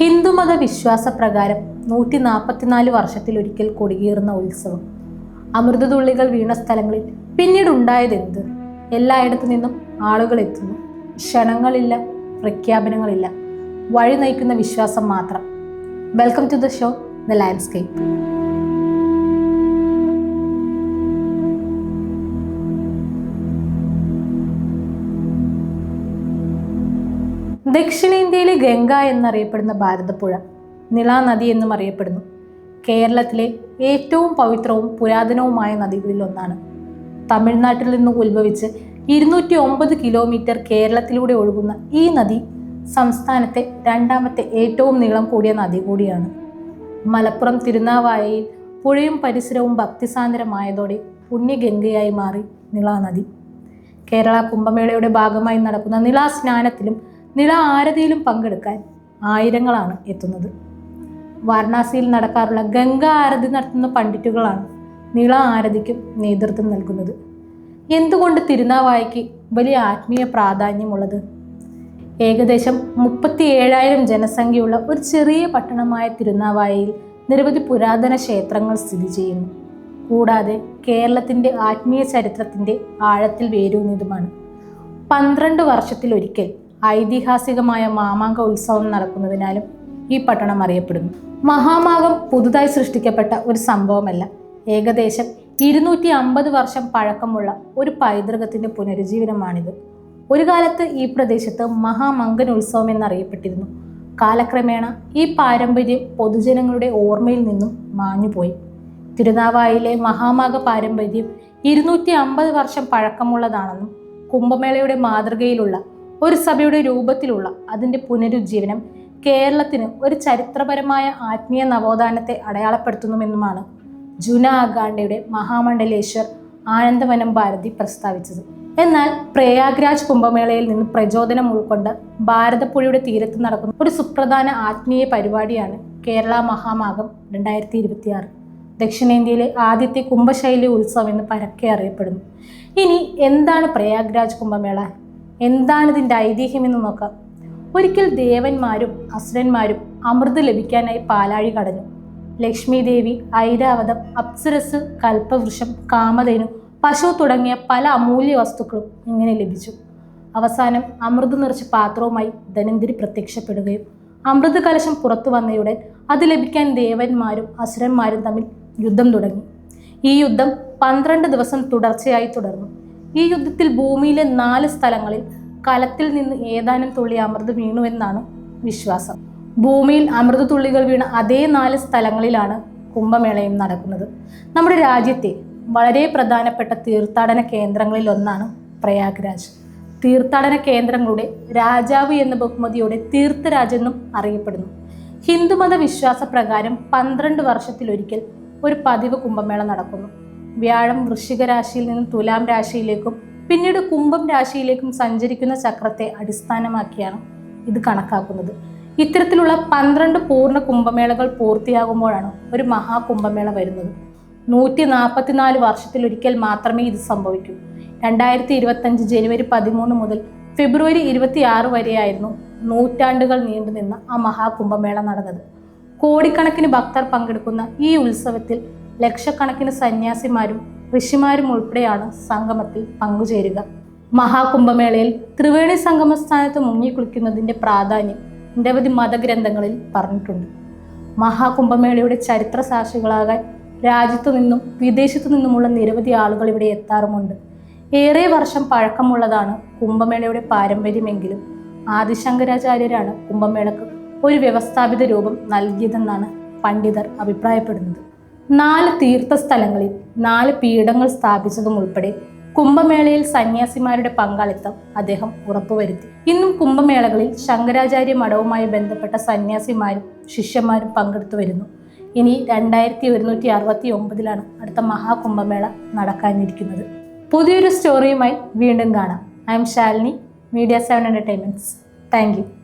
ഹിന്ദുമത വിശ്വാസപ്രകാരം നൂറ്റി നാൽപ്പത്തിനാല് വർഷത്തിലൊരിക്കൽ കൊടിയേറുന്ന ഉത്സവം. അമൃതതുള്ളികൾ വീണ സ്ഥലങ്ങളിൽ പിന്നീട് ഉണ്ടായതെന്ത് എല്ലായിടത്തു നിന്നും ആളുകൾ എത്തുന്നു ക്ഷണങ്ങളില്ല പ്രഖ്യാപനങ്ങളില്ല. വഴി നയിക്കുന്ന വിശ്വാസം മാത്രം. Welcome to the show the landscape. ദക്ഷിണേന്ത്യയിലെ ഗംഗ എന്നറിയപ്പെടുന്ന ഭാരതപ്പുഴ നദി എന്നും അറിയപ്പെടുന്നു. കേരളത്തിലെ ഏറ്റവും പവിത്രവും പുരാതനവുമായ നദികളിൽ ഒന്നാണ്. തമിഴ്നാട്ടിൽ നിന്ന് ഉത്ഭവിച്ച് ഇരുന്നൂറ്റി ഒമ്പത് കിലോമീറ്റർ കേരളത്തിലൂടെ ഒഴുകുന്ന ഈ നദി സംസ്ഥാനത്തെ രണ്ടാമത്തെ ഏറ്റവും നീളം കൂടിയ നദി കൂടിയാണ്. മലപ്പുറം തിരുനാവായയിൽ പുഴയും പരിസരവും ഭക്തിസാന്ദ്രമായതോടെ പുണ്യഗംഗയായി മാറി നിളാ നദി. കേരള കുംഭമേളയുടെ ഭാഗമായി നടക്കുന്ന നിളാ സ്നാനത്തിലും നിള ആരതിയിലും പങ്കെടുക്കാൻ ആയിരങ്ങളാണ് എത്തുന്നത്. വാരണാസിയിൽ നടക്കാറുള്ള ഗംഗാ ആരതി നടത്തുന്ന പണ്ഡിറ്റുകളാണ് നീള ആരതിക്കും നേതൃത്വം നൽകുന്നത്. എന്തുകൊണ്ട് തിരുനാവായയ്ക്ക് വലിയ ആത്മീയ പ്രാധാന്യമുള്ളത്? ഏകദേശം മുപ്പത്തി ഏഴായിരം ജനസംഖ്യയുള്ള ഒരു ചെറിയ പട്ടണമായ തിരുനാവായയിൽ നിരവധി പുരാതന ക്ഷേത്രങ്ങൾ സ്ഥിതി ചെയ്യുന്നു. കൂടാതെ കേരളത്തിന്റെ ആത്മീയ ചരിത്രത്തിന്റെ ആഴത്തിൽ വേരൂന്നിയതുമാണ്. പന്ത്രണ്ട് വർഷത്തിലൊരിക്കൽ ഐതിഹാസികമായ മാമാങ്ക ഉത്സവം നടക്കുന്നതിനാലും ഈ പട്ടണം അറിയപ്പെടുന്നു. മഹാമാകം പുതുതായി സൃഷ്ടിക്കപ്പെട്ട ഒരു സംഭവമല്ല. ഏകദേശം ഇരുന്നൂറ്റി അമ്പത് വർഷം പഴക്കമുള്ള ഒരു പൈതൃകത്തിന്റെ പുനരുജ്ജീവനമാണിത്. ഒരു കാലത്ത് ഈ പ്രദേശത്ത് മഹാമങ്കൻ ഉത്സവം എന്നറിയപ്പെട്ടിരുന്നു. കാലക്രമേണ ഈ പാരമ്പര്യം പൊതുജനങ്ങളുടെ ഓർമ്മയിൽ നിന്നും മാഞ്ഞുപോയി. തിരുനാവായിലെ മഹാമാഘ പാരമ്പര്യം ഇരുന്നൂറ്റി അമ്പത് വർഷം പഴക്കമുള്ളതാണെന്നും കുംഭമേളയുടെ മാതൃകയിലുള്ള ഒരു സഭയുടെ രൂപത്തിലുള്ള അതിന്റെ പുനരുജ്ജീവനം കേരളത്തിന് ഒരു ചരിത്രപരമായ ആത്മീയ നവോത്ഥാനത്തെ അടയാളപ്പെടുത്തുന്നുമെന്നുമാണ് ജുന അഗാണ്ടയുടെ മഹാമണ്ഡലേശ്വർ ആനന്ദവനം ഭാരതി പ്രസ്താവിച്ചത്. എന്നാൽ പ്രയാഗ്രാജ് കുംഭമേളയിൽ നിന്ന് പ്രചോദനം ഉൾക്കൊണ്ട് ഭാരതപ്പുഴയുടെ തീരത്ത് നടക്കുന്ന ഒരു സുപ്രധാന ആത്മീയ പരിപാടിയാണ് കേരള മഹാമാഗം രണ്ടായിരത്തി ഇരുപത്തിയാറ് ദക്ഷിണേന്ത്യയിലെ ആദ്യത്തെ കുംഭശൈലി ഉത്സവം എന്ന് പരക്കെ അറിയപ്പെടുന്നു. ഇനി എന്താണ് പ്രയാഗ്രാജ് കുംഭമേള? എന്താണ് ഇതിന്റെ ഐതിഹ്യമെന്ന് നോക്കാം. ഒരിക്കൽ ദേവന്മാരും അസുരന്മാരും അമൃത് ലഭിക്കാനായി പാലാഴി കടഞ്ഞു ലക്ഷ്മി ദേവി ഐരാവതം അപ്സരസ് കൽപ്പവൃക്ഷം കാമധേനു പശു തുടങ്ങിയ പല അമൂല്യ വസ്തുക്കളും ഇങ്ങനെ ലഭിച്ചു. അവസാനം അമൃത് നിറച്ച പാത്രവുമായി ധനന്തിരി പ്രത്യക്ഷപ്പെടുകയും അമൃത് കലശം പുറത്തു വന്നയുടൻ അത് ലഭിക്കാൻ ദേവന്മാരും അസുരന്മാരും തമ്മിൽ യുദ്ധം തുടങ്ങി. ഈ യുദ്ധം പന്ത്രണ്ട് ദിവസം തുടർച്ചയായി തുടർന്നു. ഈ യുദ്ധത്തിൽ ഭൂമിയിലെ നാല് സ്ഥലങ്ങളിൽ കലത്തിൽ നിന്ന് ഏതാനും തുള്ളി അമൃത് വീണുവെന്നാണ് വിശ്വാസം. ഭൂമിയിൽ അമൃത തുള്ളികൾ വീണ അതേ നാല് സ്ഥലങ്ങളിലാണ് കുംഭമേളയും നടക്കുന്നത്. നമ്മുടെ രാജ്യത്തെ വളരെ പ്രധാനപ്പെട്ട തീർത്ഥാടന കേന്ദ്രങ്ങളിൽ ഒന്നാണ് പ്രയാഗ്രാജ്. തീർത്ഥാടന കേന്ദ്രങ്ങളുടെ രാജാവ് എന്ന ബഹുമതിയോടെ തീർത്ഥരാജ് എന്നും അറിയപ്പെടുന്നു. ഹിന്ദുമത വിശ്വാസ പ്രകാരം പന്ത്രണ്ട് വർഷത്തിലൊരിക്കൽ ഒരു പതിവ് കുംഭമേള നടക്കുന്നു. വ്യാഴം വൃശ്ചിക രാശിയിൽ നിന്നും തുലാം രാശിയിലേക്കും പിന്നീട് കുംഭം രാശിയിലേക്കും സഞ്ചരിക്കുന്ന ചക്രത്തെ അടിസ്ഥാനമാക്കിയാണ് ഇത് കണക്കാക്കുന്നത്. ഇത്തരത്തിലുള്ള പന്ത്രണ്ട് പൂർണ കുംഭമേളകൾ പൂർത്തിയാകുമ്പോഴാണ് ഒരു മഹാകുംഭമേള വരുന്നത്. നൂറ്റി നാൽപ്പത്തിനാല് വർഷത്തിലൊരിക്കൽ മാത്രമേ ഇത് സംഭവിക്കൂ. രണ്ടായിരത്തി ഇരുപത്തഞ്ച് ജനുവരി പതിമൂന്ന് മുതൽ ഫെബ്രുവരി ഇരുപത്തിയാറ് വരെയായിരുന്നു നൂറ്റാണ്ടുകൾ നീണ്ടുനിന്ന ആ മഹാകുംഭമേള നടന്നത്. കോടിക്കണക്കിന് ഭക്തർ പങ്കെടുക്കുന്ന ഈ ഉത്സവത്തിൽ ലക്ഷക്കണക്കിന് സന്യാസിമാരും ഋഷിമാരും ഉൾപ്പെടെയാണ് സംഗമത്തിൽ പങ്കുചേരുക. മഹാകുംഭമേളയിൽ ത്രിവേണി സംഗമ സ്ഥാനത്ത് മുങ്ങിക്കുളിക്കുന്നതിന്റെ പ്രാധാന്യം നിരവധി മതഗ്രന്ഥങ്ങളിൽ പറഞ്ഞിട്ടുണ്ട്. മഹാകുംഭമേളയുടെ ചരിത്ര സാക്ഷികളാകാൻ രാജ്യത്തു നിന്നും വിദേശത്തു നിന്നുമുള്ള നിരവധി ആളുകൾ ഇവിടെ എത്താറുമുണ്ട്. ഏറെ വർഷം പഴക്കമുള്ളതാണ് കുംഭമേളയുടെ പാരമ്പര്യമെങ്കിലും ആദിശങ്കരാചാര്യരാണ് കുംഭമേളക്ക് ഒരു വ്യവസ്ഥാപിത രൂപം നൽകിയതെന്നാണ് പണ്ഡിതർ അഭിപ്രായപ്പെടുന്നത്. നാല് തീർത്ഥസ്ഥലങ്ങളിൽ നാല് പീഠങ്ങൾ സ്ഥാപിച്ചതും ഉൾപ്പെടെ കുംഭമേളയിൽ സന്യാസിമാരുടെ പങ്കാളിത്തം അദ്ദേഹം ഉറപ്പുവരുത്തി. ഇന്നും കുംഭമേളകളിൽ ശങ്കരാചാര്യ മഠവുമായി ബന്ധപ്പെട്ട സന്യാസിമാരും ശിഷ്യന്മാരും പങ്കെടുത്തു വരുന്നു. ഇനി രണ്ടായിരത്തി ഒരുന്നൂറ്റി അറുപത്തി ഒമ്പതിലാണ് അടുത്ത മഹാകുംഭമേള നടക്കാനിരിക്കുന്നത്. പുതിയൊരു സ്റ്റോറിയുമായി വീണ്ടും കാണാം. I'm Shalini media seven entertainments thank